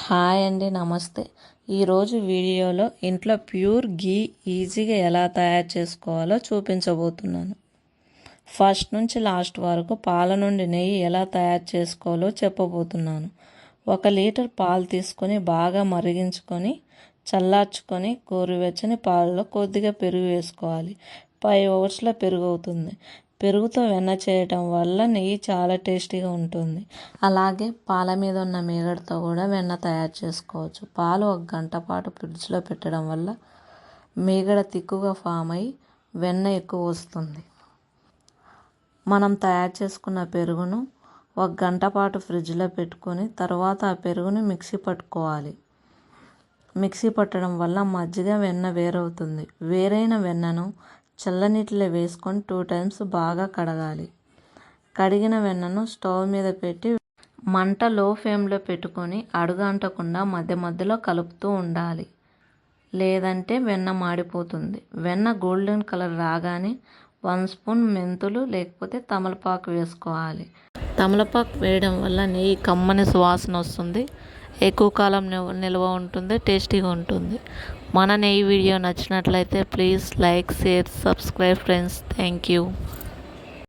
Hi అండి నమస్తే. ఈరోజు వీడియోలో ఇంట్లో ప్యూర్ గీ ఈజీగా ఎలా తయారు చేసుకోవాలో చూపించబోతున్నాను. ఫస్ట్ నుంచి లాస్ట్ వరకు పాల నుండి నెయ్యి ఎలా తయారు చేసుకోవాలో చెప్పబోతున్నాను. ఒక లీటర్ పాలు తీసుకొని బాగా మరిగించుకొని చల్లార్చుకొని గోరువెచ్చని పాలలో కొద్దిగా పెరుగు వేసుకోవాలి. ఫైవ్ అవర్స్లో పెరుగు అవుతుంది. పెరుగుతో వెన్న చేయటం వల్ల నెయ్యి చాలా టేస్టీగా ఉంటుంది. అలాగే పాల మీద ఉన్న మీగడతో కూడా వెన్న తయారు చేసుకోవచ్చు. పాలు ఒక గంట పాటు ఫ్రిడ్జ్లో పెట్టడం వల్ల మీగడ తిక్కుగా ఫామ్ అయ్యి వెన్న ఎక్కువ వస్తుంది. మనం తయారు చేసుకున్న పెరుగును ఒక గంట పాటు ఫ్రిడ్జ్లో పెట్టుకొని తర్వాత ఆ పెరుగుని మిక్సీ పట్టుకోవాలి. మిక్సీ పట్టడం వల్ల మజ్జిగ వెన్న వేరవుతుంది. వేరైన వెన్నను చల్లనీటిలో వేసుకొని టూ టైమ్స్ బాగా కడగాలి. కడిగిన వెన్నను స్టవ్ మీద పెట్టి మంట లో ఫ్లేమ్లో పెట్టుకొని అడుగు అంటకుండా మధ్య మధ్యలో కలుపుతూ ఉండాలి. లేదంటే వెన్న మాడిపోతుంది. వెన్న గోల్డెన్ కలర్ రాగానే వన్ స్పూన్ మెంతులు లేకపోతే తమలపాకు వేసుకోవాలి. తమలపాకు వేయడం వల్ల నెయ్యి కమ్మని సువాసన వస్తుంది. ఎక్కువ కాలం నిల్వ ఉంటుంది టేస్టీగా ఉంటుంది. మన నెయ్యి వీడియో నచ్చినట్లయితే please like share subscribe friends. Thank you.